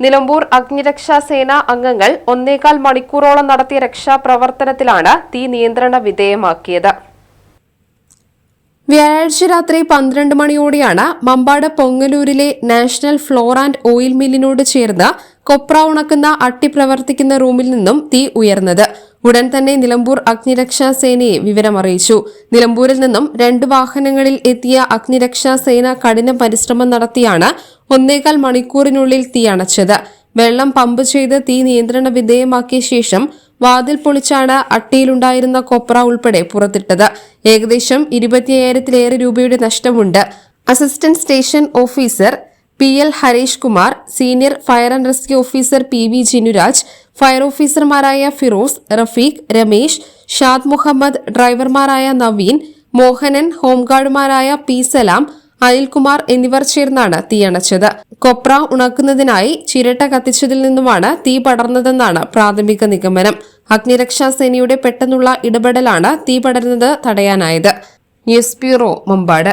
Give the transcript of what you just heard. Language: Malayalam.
നിലമ്പൂർ അഗ്നിരക്ഷാ സേന അംഗങ്ങൾ ഒന്നേകാൽ മണിക്കൂറോളം നടത്തിയ രക്ഷാപ്രവർത്തനത്തിലാണ് തീ നിയന്ത്രണ വിധേയമാക്കിയത്. വ്യാഴാഴ്ച രാത്രി പന്ത്രണ്ട് മണിയോടെയാണ് മമ്പാട് പൊങ്ങലൂരിലെ നാഷണൽ ഫ്ലോർ ആൻഡ് ഓയിൽ മില്ലിനോട് ചേർന്ന് കൊപ്ര ഉണക്കുന്ന അട്ടി പ്രവർത്തിക്കുന്ന റൂമിൽ നിന്നും തീ ഉയർന്നത്. ഉടൻ തന്നെ നിലമ്പൂർ അഗ്നിരക്ഷാ സേനയെ വിവരമറിയിച്ചു. നിലമ്പൂരിൽ നിന്നും രണ്ട് വാഹനങ്ങളിൽ എത്തിയ അഗ്നിരക്ഷാ സേന കഠിന പരിശ്രമം നടത്തിയാണ് ഒന്നേകാൽ മണിക്കൂറിനുള്ളിൽ തീ അണച്ചത്. വെള്ളം പമ്പ് ചെയ്ത് തീ നിയന്ത്രണ വിധേയമാക്കിയ ശേഷം വാതിൽ പൊളിച്ചാണ് അട്ടിയിലുണ്ടായിരുന്ന കൊപ്ര ഉൾപ്പെടെ പുറത്തിട്ടത്. ഏകദേശം ഇരുപത്തിയായിരത്തിലേറെ രൂപയുടെ നഷ്ടമുണ്ട്. Assistant station officer P L Harish Kumar senior fire and rescue officer P V Jinuraj fire ഓഫീസർമാരായ ഫിറോസ് റഫീഖ് രമേശ് ഷാദ് മുഹമ്മദ് ഡ്രൈവർമാരായ നവീൻ മോഹനൻ ഹോംഗാർഡുമാരായ പി സലാം അനിൽകുമാർ എന്നിവർ ചേർന്നാണ് തീയണച്ചത് കൊപ്ര ഉണക്കുന്നതിനായി ചിരട്ട കത്തിച്ചതിൽ നിന്നുമാണ് തീ പടർന്നതെന്നാണ് പ്രാഥമിക നിഗമനം. അഗ്നിരക്ഷാ സേനയുടെ പെട്ടെന്നുള്ള ഇടപെടലാണ് തീ പടരുന്നത് തടയാനായത്. News bureau Mumpad.